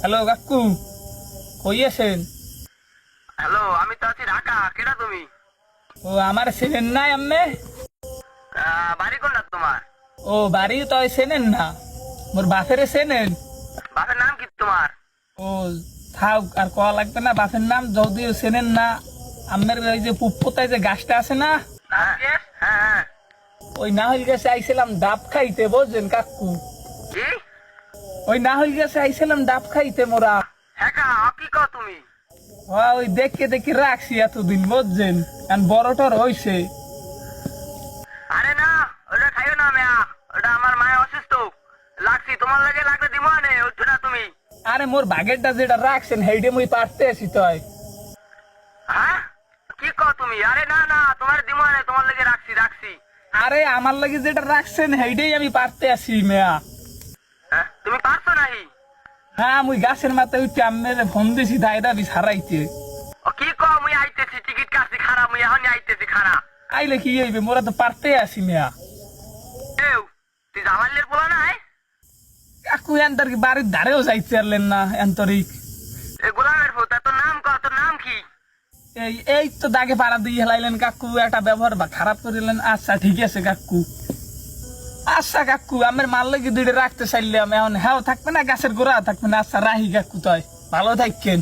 Hello কাকু। কই আছেন? হ্যালো আমি তো আছি ঢাকা। কেটা তুমি? ও আমার চেনেন না আম্মে বাড়ি কোনটা তোমার? ও বাড়ি তো চেনেন না। মোর বাপেরে চেনেন? বাপের নাম কি তোমার? ও থাক আর কয়া লাগবে না বাপের নাম যদিও চেনেন না। আম্মের ওই যে পুপ্পতায় যে গাছটা আছে না? হ্যাঁ হ্যাঁ ওই নাহল গাছে আইছিলাম ডাব খাইতে বুঝছেন কাকু? কি? ওই নাহল গাছে আইছিলাম ডাব খাইতে মোরা। হ্যাঁ কা, কি কও তুমি? ও, ওই দেখে দেখে রাখছি এতদিন বুঝছেন? কারণ বড়টার হইছে। আরে না ওটা খাইও না মেয়া ওটা আমার মায়ের অসুস্থ। লাগছি তোমার লাগে লাগলে দিব আনে না তুমি। আরে মোর বাগেরটা যেটা রাখছেন হেইডে মুই পারতে আছি তয় হ্যাঁ? কি কও তুমি? আরে না না তোমার দিব আনে তোমার লাগে রাখছি রাখছি। আরে আমার লাগে যেটা রাখছেন হেইডেই আমি পারতে আছি মেয়া। হ্যাঁ তুমি পারছ নাহি? হ্যাঁ মুই গাছের মাথায় উঠে আমের ফোন দিছি দায়দা বি সারাইতে। ও কি কও মুই আইতেছি টিকিট কাটছি খারাপ মুই এখনই আইতেছি খারাপ আইলে কি হইবে? মোরা তো পারতে আছি মেয়া। এও তুই জামাইলের পোলা নাই কাকু এন্তর কি বাড়ির ধারেও যাইতে পারলেন না এন্তরিক? এ গোলামের ফুল তোর নাম কত তোর নাম কি? এই এই তো দাগে পাড়া দিয়ে হেলাইলেন কাকু একটা ব্যবহার বা খারাপ করিলেন। আচ্ছা ঠিক আছে কাকু। আচ্ছা কাকু, আমার মাল কি দুইটা রাখতে চাইলাম, এখন হ্যাঁ থাকবে না, গাছের গোড়া থাকবে না। আচ্ছা রাহি কাকু, তয়। ভালো থাকেন